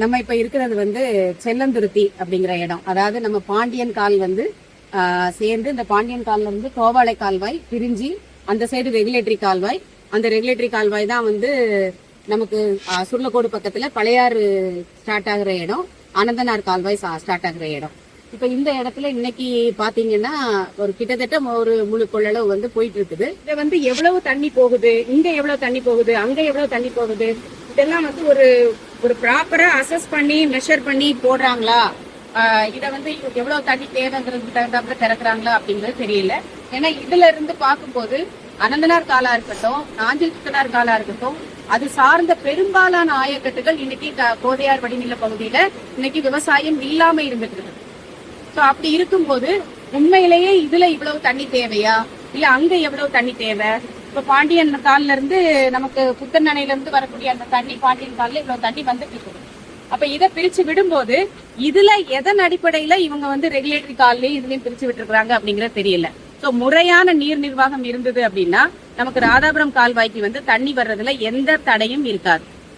நம்ம இப்ப இருக்கிறது வந்து செல்லந்துருத்தி அப்படிங்கிற இடம். அதாவது நம்ம பாண்டியன் கால் வந்து சேர்ந்து இந்த பாண்டியன் கால்ல இருந்து கோவாளை கால்வாய் பிரிஞ்சு அந்த சைடு ரெகுலேட்டரி கால்வாய். அந்த ரெகுலேட்டரி கால்வாய் தான் வந்து நமக்கு சுருளக்கோடு பக்கத்துல பழையாறு ஸ்டார்ட் ஆகுற இடம் அனந்தனார் கால்வாய் ஸ்டார்ட் ஆகுற இடம். இப்ப இந்த இடத்துல இன்னைக்கு பாத்தீங்கன்னா ஒரு கிட்டத்தட்ட ஒரு முழு கொள்ளளவு வந்து போயிட்டு இருக்குது இத வந்து எவ்வளவு தண்ணி போகுது? இங்க எவ்வளவு தண்ணி போகுது? அங்க எவ்வளவு தண்ணி போகுது? இதெல்லாம் வந்து ஒரு ஒரு ப்ராப்பரா அசஸ் பண்ணி மெஷர் பண்ணி போடுறாங்களா? இதை வந்து எவ்வளவு தண்ணி தேவைங்கிறது தகுந்தாப்புல திறக்குறாங்களா அப்படிங்கிறது தெரியல. ஏன்னா இதுல இருந்து பார்க்கும்போது அனந்தனார் காலா இருக்கட்டும் நாஞ்சில் சித்தனார் காலா இருக்கட்டும் அது சார்ந்த பெரும்பாலான ஆயக்கட்டுகள் இன்னைக்கு க- கோதையார் வடிநில பகுதியில இன்னைக்கு விவசாயம் இல்லாம இருந்துட்டு இருக்கு. ஸோ அப்படி இருக்கும்போது உண்மையிலேயே இதுல இவ்வளவு தண்ணி தேவையா? இல்ல அங்க எவ்வளவு தண்ணி தேவை? இப்ப பாண்டியன் கால்ல இருந்து நமக்கு புத்தன் அணையில இருந்து வரக்கூடிய அந்த தண்ணி பாண்டியன் கால்ல இவ்வளவு தண்ணி வந்துட்டு இருக்குது. அப்ப இதை பிரிச்சு விடும்போது இதுல எதன் அடிப்படையில இவங்க வந்து ரெகுலேட்டரி கால்லயும் இதுலயும் பிரிச்சு விட்டுருக்காங்க அப்படிங்கறது தெரியல. சோ முறையான நீர் நிர்வாகம் இருந்தது அப்படின்னா நமக்கு ராதாபுரம் கால்வாய்க்கு வந்து தண்ணி வர்றதுல எந்த தடையும் இருக்காது.